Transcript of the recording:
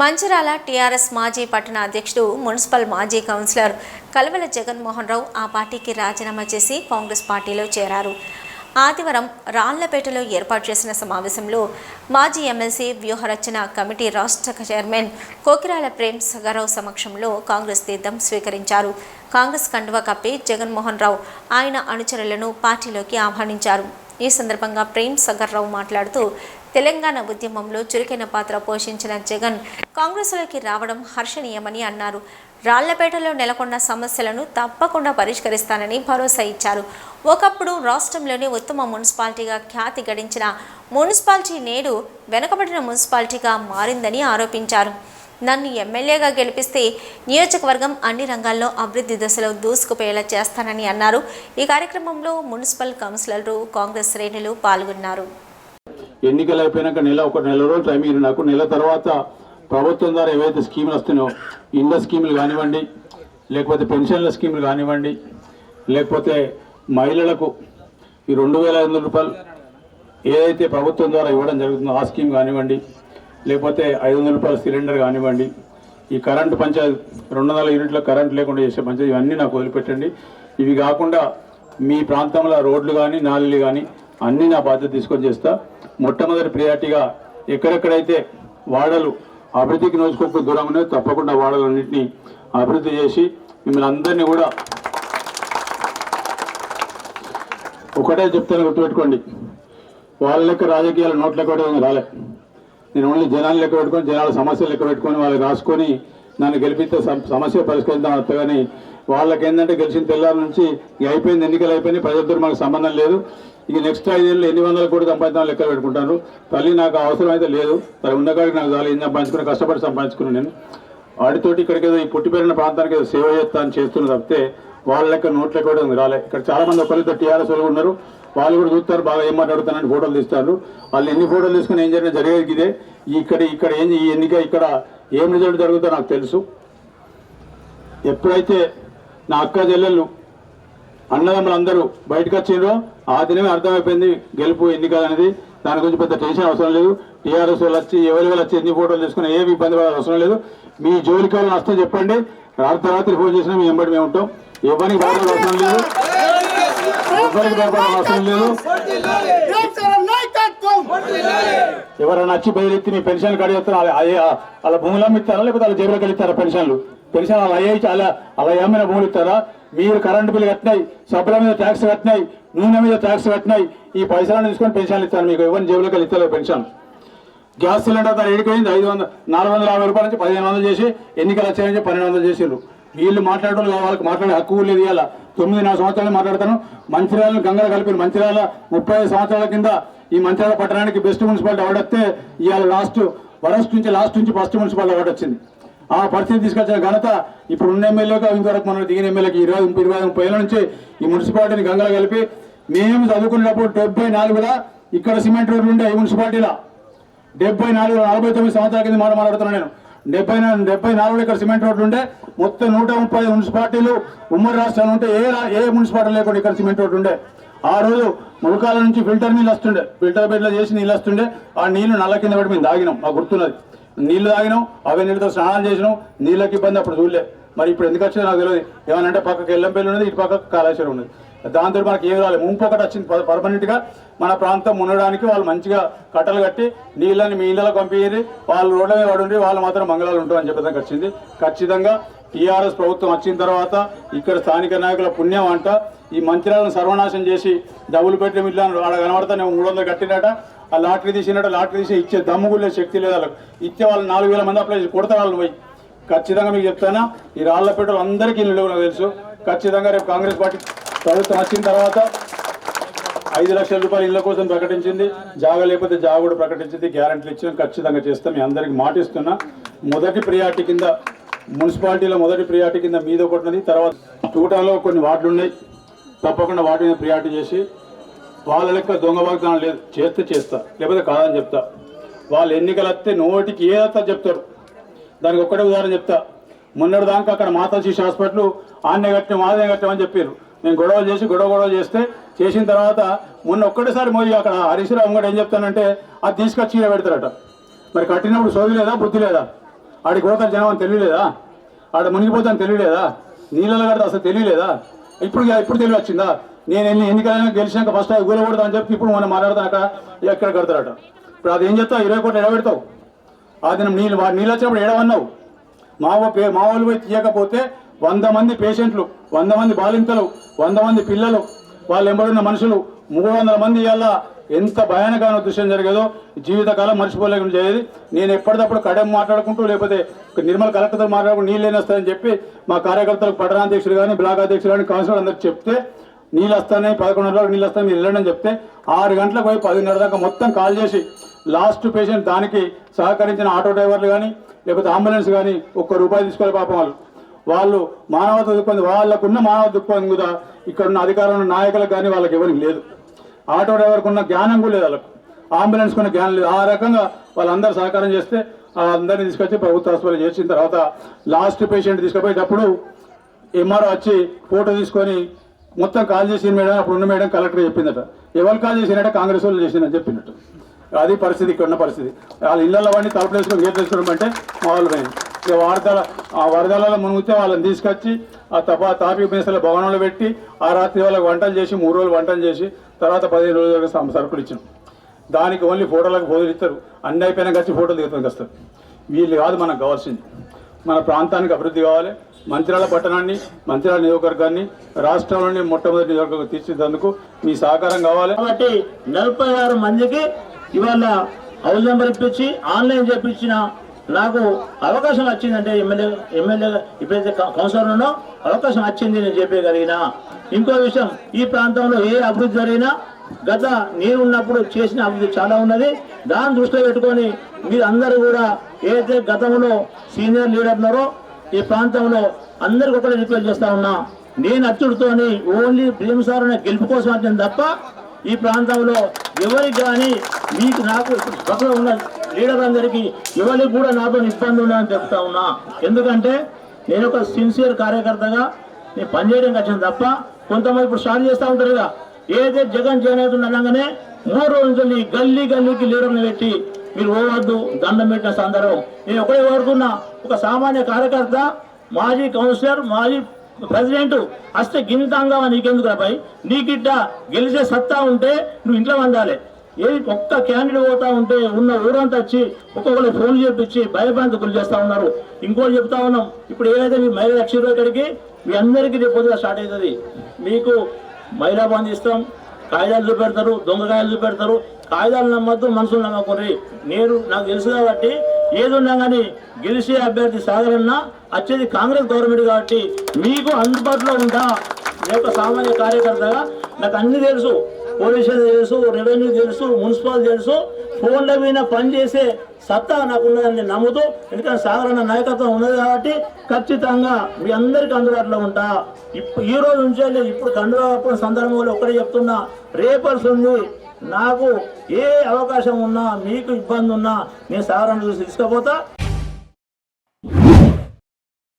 Mancherial TRS మాజీ పట్టణ అధ్యక్షుడు మున్సిపల్ మాజీ కౌన్సిలర్ కలవల జగన్మోహన్ రావు ఆ పార్టీకి రాజీనామా చేసి కాంగ్రెస్ పార్టీలో చేరారు. ఆదివారం రాళ్ళపేటలో ఏర్పాటు చేసిన సమావేశంలో మాజీ ఎమ్మెల్సీ వ్యూహరచన కమిటీ రాష్ట్ర చైర్మన్ కోకిరాల ప్రేమ్ సగారావు సమక్షంలో కాంగ్రెస్ తీర్థం స్వీకరించారు. కాంగ్రెస్ కండువా కప్పి జగన్మోహన్ రావు ఆయన అనుచరులను పార్టీలోకి ఆహ్వానించారు. ఈ సందర్భంగా ప్రేమ్ సగర్రావు మాట్లాడుతూ తెలంగాణ ఉద్యమంలో చురుకైన పాత్ర పోషించిన జగన్ కాంగ్రెస్లోకి రావడం హర్షణీయమని అన్నారు. రాళ్ళపేటలో నెలకొన్న సమస్యలను తప్పకుండా పరిష్కరిస్తానని భరోసా ఇచ్చారు. ఒకప్పుడు రాష్ట్రంలోనే ఉత్తమ మున్సిపాలిటీగా ఖ్యాతి గడించిన మున్సిపాలిటీ నేడు వెనుకబడిన మున్సిపాలిటీగా మారిందని ఆరోపించారు. నన్ను ఎమ్మెల్యేగా గెలిపిస్తే నియోజకవర్గం అన్ని రంగాల్లో అభివృద్ధి దశలో దూసుకుపోయేలా చేస్తానని అన్నారు. ఈ కార్యక్రమంలో మున్సిపల్ కౌన్సిలర్లు కాంగ్రెస్ శ్రేణులు పాల్గొన్నారు. ఎన్నికలు అయిపోయినాక నెల ఒక నెల రోజులు టైం ఇరు నాకు నెల తర్వాత ప్రభుత్వం ద్వారా ఏవైతే స్కీములు వస్తున్నాయో ఇళ్ళ స్కీములు కానివ్వండి లేకపోతే పెన్షన్ల స్కీములు కానివ్వండి లేకపోతే మహిళలకు ఈ రెండు వేల ఐదు వందల రూపాయలు ఏదైతే ప్రభుత్వం ద్వారా ఇవ్వడం జరుగుతుందో ఆ స్కీమ్ కానివ్వండి లేకపోతే ఐదు వందల రూపాయల సిలిండర్ కానివ్వండి ఈ కరెంటు పంచాయతీ రెండు వందల యూనిట్ల కరెంట్ లేకుండా చేసే పంచాయతీ ఇవన్నీ నాకు వదిలిపెట్టండి. ఇవి కాకుండా మీ ప్రాంతంలో రోడ్లు కానీ నాలుగు కానీ అన్నీ నా బాధ్యత తీసుకొని చేస్తా. మొట్టమొదటి ప్రియారిటీగా ఎక్కడెక్కడైతే వాడలు అభివృద్ధికి నోచుకోక దూరం ఉన్నాయో తప్పకుండా వాడలన్నింటినీ అభివృద్ధి చేసి మిమ్మల్ని అందరినీ కూడా ఒకటే చెప్తాను గుర్తుపెట్టుకోండి. వాళ్ళ లెక్క రాజకీయాలు నోట్ల లెక్క పెట్టుకొని రాలే. నేను ఓన్లీ జనాలు లెక్క పెట్టుకొని జనాల సమస్యలు లెక్క పెట్టుకొని వాళ్ళు రాసుకొని నన్ను గెలిపిస్తే సమ- సమస్య పరిష్కరిద్దాం అంతగాని వాళ్ళకి ఏంటంటే గెలిచిన తెల్లారి నుంచి ఇక అయిపోయింది ఎన్నికలు అయిపోయినాయి ప్రజలతో మాకు సంబంధం లేదు. ఇక నెక్స్ట్ ఐదేళ్ళు ఎన్ని వందల కోటి సంపాదించాలని లెక్కలు పెట్టుకుంటాను తల్లి నాకు అవసరం అయితే లేదు తను ఉన్నకాడికి నాకు చాలా ఏం సంపాదించుకుని కష్టపడి సంపాదించుకున్నాను నేను. వాటితోటి ఇక్కడికి ఏదో ఈ పుట్టి పెరిగిన ప్రాంతానికి ఏదో సేవ చేస్తా అని చేస్తున్న తప్పితే వాళ్ళ లెక్క నోట్ల కూడా రాలే. ఇక్కడ చాలామంది ఒకరితో టీఆర్ఎస్ వాళ్ళు ఉన్నారు. వాళ్ళు కూడా చూస్తారు బాగా ఏం మాట్లాడుతానని ఫోటోలు తీస్తారు. వాళ్ళు ఎన్ని ఫోటోలు తీసుకుని ఏం జరిగినా జరిగేది ఇదే. ఇక్కడ ఇక్కడ ఏం ఈ ఎన్నిక ఇక్కడ ఏం రిజల్ట్ జరుగుతుందో నాకు తెలుసు. ఎప్పుడైతే నా అక్క చెల్లెళ్ళు అన్నదమ్ములు అందరూ బయటకు వచ్చిండ్రో. ఆ దినమే అర్థమైపోయింది గెలుపు ఎన్నిక అనేది దాని గురించి పెద్ద టెన్షన్ అవసరం లేదు. టీఆర్ఎస్ వాళ్ళు వచ్చి ఎవరి వాళ్ళు వచ్చి ఎన్ని ఫోటోలు తీసుకుని ఏమి ఇబ్బంది పడాల్సిన అవసరం లేదు. మీ జోలికి వాళ్ళని వస్తే చెప్పండి. అర్ధరాత్రి ఫోన్ చేసినా మీ వెంబడి మేము ఉంటాం. ఎవరికి భయపడాల్సిన అవసరం లేదు. ఎవరికి భయపడాల్సిన అవసరం లేదు. ఎవరైనా వచ్చి బయలుదేరి మీ పెన్షన్లు కడిగేస్తారు వాళ్ళ అదే భూములు అమ్మిస్తారా లేకపోతే వాళ్ళ జేబులోకి వెళ్తారా పెన్షన్లు? తెలిసిన అలా అయ్యాయి అలా అలా ఏమైనా భూములు ఇస్తారా మీరు కరెంటు బిల్లు కట్టినాయి సబ్బుల మీద ట్యాక్స్ కట్టినాయి నూనె మీద ట్యాక్స్ కట్టినాయి ఈ పైసలను తీసుకొని పెన్షన్లు ఇస్తాను మీకు. ఎవరిని జేబులోకి వెళ్ళి ఇస్తారు పెన్షన్. గ్యాస్ సిలిండర్ ధర ఏడిపోయింది ఐదు వందల నాలుగు వందల యాభై రూపాయల నుంచి పదిహేను వందలు చేసి ఎన్నికలు వచ్చాయని చెప్పి పన్నెండు వందలు చేసిండ్రు వీళ్ళు మాట్లాడటం వాళ్ళకి మాట్లాడే హక్కు లేదు ఇవాళ. తొమ్మిది నాలుగు సంవత్సరాలు మాట్లాడతాను. మంచిర్యాలను గంగలు కలిపిన మంచిర్యాల ముప్పై ఐదు సంవత్సరాల కింద ఈ మంచిర్యాల పట్టణానికి బెస్ట్ మున్సిపాలిటీ అవార్డు వస్తే ఇవాళ లాస్ట్ వరస్ట్ నుంచి లాస్ట్ నుంచి ఫస్ట్ మున్సిపాలిటీ అవార్డు వచ్చింది. ఆ పరిస్థితి తీసుకొచ్చిన ఘనత ఇప్పుడు ఉన్న ఎమ్మెల్యేగా ఇంతవరకు మనం దిగిన ఎమ్మెల్యేకి ఇరవై ముప్పై ఇరవై ముప్పై ఏళ్ళ నుంచి ఈ మున్సిపాలిటీని గంగలో కలిపి మేము చదువుకున్నప్పుడు డెబ్బై నాలుగులా ఇక్కడ సిమెంట్ రోడ్లు ఉండే ఈ మున్సిపాలిటీలో. డెబ్బై నాలుగు నలభై తొమ్మిది సంవత్సరాల కింద మాట మాట్లాడుతున్నాను నేను. డెబ్బై నాలుగు డెబ్బై నాలుగు ఇక్కడ సిమెంట్ రోడ్లు ఉండే మొత్తం నూట ముప్పై మున్సిపాలిటీలు ఉమ్మడి రాష్ట్రాలు ఉంటే ఏ ఏ మున్సిపాలిటీ లేకుండా ఇక్కడ సిమెంట్ రోడ్లు ఉండే. ఆ రోజు ములకాల నుంచి ఫిల్టర్ నీళ్ళు వస్తుండే. ఫిల్టర్ బెడ్లో చేసి నీళ్ళు వస్తుండే. ఆ నీళ్ళు నల్ల కింద పెట్టి మేము తాగినాం. మాకు గుర్తున్నది. నీళ్ళు తాగినాం అవే నీళ్ళతో స్నానాలు చేసినాం నీళ్ళకి ఇబ్బంది అప్పుడు చూడలే. మరి ఇప్పుడు ఎందుకు వచ్చిందో నాకు తెలియదు ఏమనంటే పక్కకి ఎల్లంపల్లి ఉన్నది ఇటు పక్కకు కాళేశ్వరం ఉన్నది. దాంతో మనకి ఏం రాలేదు. ముంపు ఒకటి వచ్చింది ప- మన ప్రాంతం ఉండడానికి వాళ్ళు మంచిగా కట్టలు కట్టి నీళ్ళని మీ ఇళ్ళలో పంపించి వాళ్ళు రోడ్ల మీద పడి ఉండి వాళ్ళు మాత్రం మంగళాలు ఉంటామని చెప్పడానికి వచ్చింది. ఖచ్చితంగా టీఆర్ఎస్ ప్రభుత్వం వచ్చిన తర్వాత ఇక్కడ స్థానిక నాయకుల పుణ్యం అంట. ఈ మంత్రాలను సర్వనాశం చేసి డబ్బులు పెట్టిన ఇల్లు ఆడ కనబడతా మూడు వందలు కట్టినట ఆ లాటరీ తీసినట్టు లాటరీ తీసి ఇచ్చే దమ్ము కూడా శక్తి లేదు వాళ్ళకి. ఇచ్చే వాళ్ళు నాలుగు వేల మంది అప్లై చేసి కొడతారు వాళ్ళు పోయి. ఖచ్చితంగా మీకు చెప్తానా? ఈ రాళ్ళపేటలో అందరికీ ఇల్లు నాకు తెలుసు. ఖచ్చితంగా రేపు కాంగ్రెస్ పార్టీ ప్రభుత్వం వచ్చిన తర్వాత ఐదు లక్షల రూపాయలు ఇళ్ళ కోసం ప్రకటించింది. జాగ లేకపోతే జాగ కూడా ప్రకటించింది గ్యారంటీలు ఇచ్చిన ఖచ్చితంగా చేస్తాం. మీ అందరికి మాటిస్తున్నా. మొదటి ప్రియారిటీ కింద మున్సిపాలిటీలో మొదటి ప్రియారిటీ కింద మీద ఒకటినది తర్వాత చూటాలో కొన్ని వార్డులు ఉన్నాయి. తప్పకుండా వాటి మీద ప్రియారిటీ చేసి వాళ్ళ లెక్క దొంగ వాగ్దానం లేదు. చేస్తే చేస్తా లేకపోతే కాదని చెప్తా. వాళ్ళు ఎన్నికలు వస్తే నోటికి ఏదైతే చెప్తారు? దానికి ఒక్కటే ఉదాహరణ చెప్తా. మొన్నటి దాకా అక్కడ మాతాజీ శిశు హాస్పిటల్ ఆన్నే కట్టిన మాదే కట్టామని చెప్పారు. నేను గొడవలు చేసి గొడవ గొడవ చేస్తే చేసిన తర్వాత మొన్న ఒక్కటేసారి మోయి అక్కడ హరీశ్రావు కూడా ఏం చెప్తానంటే అది తీసుకొచ్చి ఈడ పెడతారట. మరి కట్టినప్పుడు సోది లేదా బుద్ధి లేదా? ఆడికి పోతాను జనం అని తెలియలేదా? ఆడ మునిగిపోతాను తెలియలేదా? నీళ్ళలో కడితే అసలు తెలియలేదా? ఇప్పుడు ఇప్పుడు తెలివి వచ్చిందా? నేను ఎన్ని ఎన్నికలైనా గెలిచినాక ఫస్ట్ అది కూలకూడదు అని చెప్పి ఇప్పుడు మనం మాట్లాడతాను అక్కడ ఎక్కడ కడతారట. ఇప్పుడు అది ఏం చేస్తావు ఇరవై కోట్లు ఎడబెడతావు. ఆ దినం నీళ్ళు వా- నీళ్ళు వచ్చినప్పుడు ఎడవన్నావు. మా పే మా వాళ్ళు పోయి తీయకపోతే వంద మంది పేషెంట్లు వంద మంది బాలింతలు వంద మంది పిల్లలు వాళ్ళు ఎంబడున్న మనుషులు మూడు వందల మంది ఇవాళ ఎంత భయానకమైన దృశ్యం జరిగేదో జీవితకాలం మర్చిపోలేకుండా చేయదు నేను ఎప్పటికప్పుడు కడెం మాట్లాడుకుంటూ లేకపోతే నిర్మల్ కలెక్టర్తో మాట్లాడుకుంటూ నీళ్ళు వస్తాయని చెప్పి మా కార్యకర్తలకు పట్టణాధ్యక్షులు కానీ బ్లాక్ అధ్యక్షుడు కానీ కౌన్సిలర్ అందరికి చెప్తే నీళ్ళు వస్తాయి పదకొండున్నర నీళ్ళు వస్తాయి మీరు వెళ్ళండి చెప్తే ఆరు గంటలకు పోయి పదిన్నర దాకా మొత్తం కాల్ చేసి లాస్ట్ పేషెంట్ దానికి సహకరించిన ఆటో డ్రైవర్లు కానీ లేకపోతే అంబులెన్స్ కానీ ఒక్క రూపాయి తీసుకోవాలి పాపం వాళ్ళు. వాళ్ళు మానవత దృక్పథం వాళ్ళకున్న మానవ దృక్పథం కూడా ఇక్కడ ఉన్న అధికారం ఉన్న నాయకులకు కానీ వాళ్ళకి ఎవరికి లేదు. ఆటో డ్రైవర్కి ఉన్న జ్ఞానం కూడా లేదు వాళ్ళకు. అంబులెన్స్ కొన్న జ్ఞానం లేదు. ఆ రకంగా వాళ్ళందరూ సహకారం చేస్తే ఆ అందరినీ తీసుకొచ్చి ప్రభుత్వ హాస్పిటల్ చేసిన తర్వాత లాస్ట్ పేషెంట్ తీసుకుపోయేటప్పుడు ఎంఆర్ఓ వచ్చి ఫోటో తీసుకొని మొత్తం కాల్ చేసిన మేడం అప్పుడు ఉన్న మేడం కలెక్టర్ చెప్పిందట. ఎవరు కాల్ చేసినట్టే కాంగ్రెస్ వాళ్ళు చేసినని చెప్పినట్టు అది పరిస్థితి ఇక్కడ ఉన్న పరిస్థితి. వాళ్ళ ఇళ్ళల్లో వాడిని తలుపులు వేసుకొని గేట్ వేసుకోవడం అంటే మా పోయింది ఇక వరదల ఆ వరదలలో మునిగితే వాళ్ళని తీసుకొచ్చి ఆ తపా తాపి మేసల భవనంలో పెట్టి ఆ రాత్రి వాళ్ళకి వంటలు చేసి మూడు రోజులు వంటలు చేసి తర్వాత పదిహేను రోజులకు సరుకులు ఇచ్చాం. దానికి ఓన్లీ ఫోటోలకు ఫోటోలు ఇస్తారు అన్ని అయిపోయినా కలిసి ఫోటోలు దిగుతానికి వస్తారు. వీళ్ళు కాదు మనకు కావాల్సింది. మన ప్రాంతానికి అభివృద్ధి కావాలి. మంచిర్యాల పట్టణాన్ని మంచిర్యాల నియోజకవర్గాన్ని రాష్ట్రంలోని మొట్టమొదటి నియోజకవర్గం తీర్చిదందుకు మీ సహకారం కావాలి. కాబట్టి నలభై ఆరు మందికి ఇవాళ హౌస్ నెంబర్ ఇప్పించి ఆన్లైన్ చేపించిన నాకు అవకాశం వచ్చిందంటే ఎమ్మెల్యే ఎమ్మెల్యే ఇప్పుడైతే కౌన్సిలర్ ఉన్నో అవకాశం వచ్చింది నేను చెప్పగలిగిన. ఇంకో విషయం ఈ ప్రాంతంలో ఏ అభివృద్ధి జరిగినా గత నేను ఉన్నప్పుడు చేసిన అభివృద్ధి చాలా ఉన్నది. దాన్ని దృష్టిలో పెట్టుకొని మీరు అందరూ కూడా ఏదైతే గతంలో సీనియర్ లీడర్ ఉన్నారో ఈ ప్రాంతంలో అందరికి ఒకటి రిక్వెస్ట్ చేస్తా ఉన్నా. నేను అచ్చుడితోని ఓన్లీ భీమసార్ అనే గెలుపు కోసం వచ్చింది తప్ప ఈ ప్రాంతంలో ఎవరికి కానీ మీకు నాకు పక్కన ఉన్న లీడర్ అందరికీ ఎవరికి కూడా నాతో ఇబ్బంది ఉండదని చెప్తా ఉన్నా. ఎందుకంటే నేను ఒక సిన్సియర్ కార్యకర్తగా నేను పనిచేయడానికి వచ్చింది తప్ప కొంతమంది ఇప్పుడు స్టార్ట్ చేస్తూ ఉంటారు కదా. ఏదైతే జగన్ జగన్ అనగానే మూడు రోజుల నుంచి గల్లీ గల్లీకి లీడర్ని పెట్టి మీరు పోవద్దు దండం పెట్టిన సందర్భం. నేను ఒకటే కోరుకున్నా ఒక సామాన్య కార్యకర్త మాజీ కౌన్సిలర్ మాజీ ప్రెసిడెంట్ అస్తే గింతంగా నీకెందుకు రాబాయి నీకిట్ట గెలిచే సత్తా ఉంటే నువ్వు ఇంట్లో వండాలి. ఏది ఒక్క క్యాండిడేట్ పోతా ఉంటే ఉన్న ఊరంతా వచ్చి ఒక్కొక్కరు ఫోన్ చేపించి భయభ్రాంతి చేస్తా ఉన్నారు. ఇంకోటి చెప్తా ఉన్నాం ఇప్పుడు ఏదైతే మీ మహిళ లక్ష ఇక్కడికి మీ అందరికీ రేపు స్టార్ట్ అవుతుంది. మీకు మహిళా బంధు ఇస్తాం కాగితాలు చూపెడతారు దొంగకాయలు చూపెడతారు. కాగితాలు నమ్మద్దు మనుషులు నమ్మకూరి నేను నాకు తెలుసు కాబట్టి ఏది ఉన్నా కానీ గెలిచే అభ్యర్థి సాగరన్నా వచ్చేది కాంగ్రెస్ గవర్నమెంట్ కాబట్టి మీకు అందుబాటులో ఉంటా. నేను సామాన్య కార్యకర్తగా నాకు అన్ని తెలుసు. పోలీసులు తెలుసు రెవెన్యూ తెలుసు మున్సిపల్ తెలుసు. ఫోన్ల మీద పనిచేసే సత్తా నాకు ఉన్నదని నేను నమ్ముతూ ఎందుకంటే సాధారణ నాయకత్వం ఉన్నది కాబట్టి ఖచ్చితంగా మీ అందరికీ అందుబాటులో ఉంటా. ఇప్పుడు ఈ రోజు నుంచే ఇప్పుడు కండువా సందర్భంలో ఒకటే చెప్తున్నా. రేపర్స్ ఉంది. నాకు ఏ అవకాశం ఉన్నా మీకు ఇబ్బంది ఉన్నా నేను సాధారణ చూసి తీసుకుపోతా.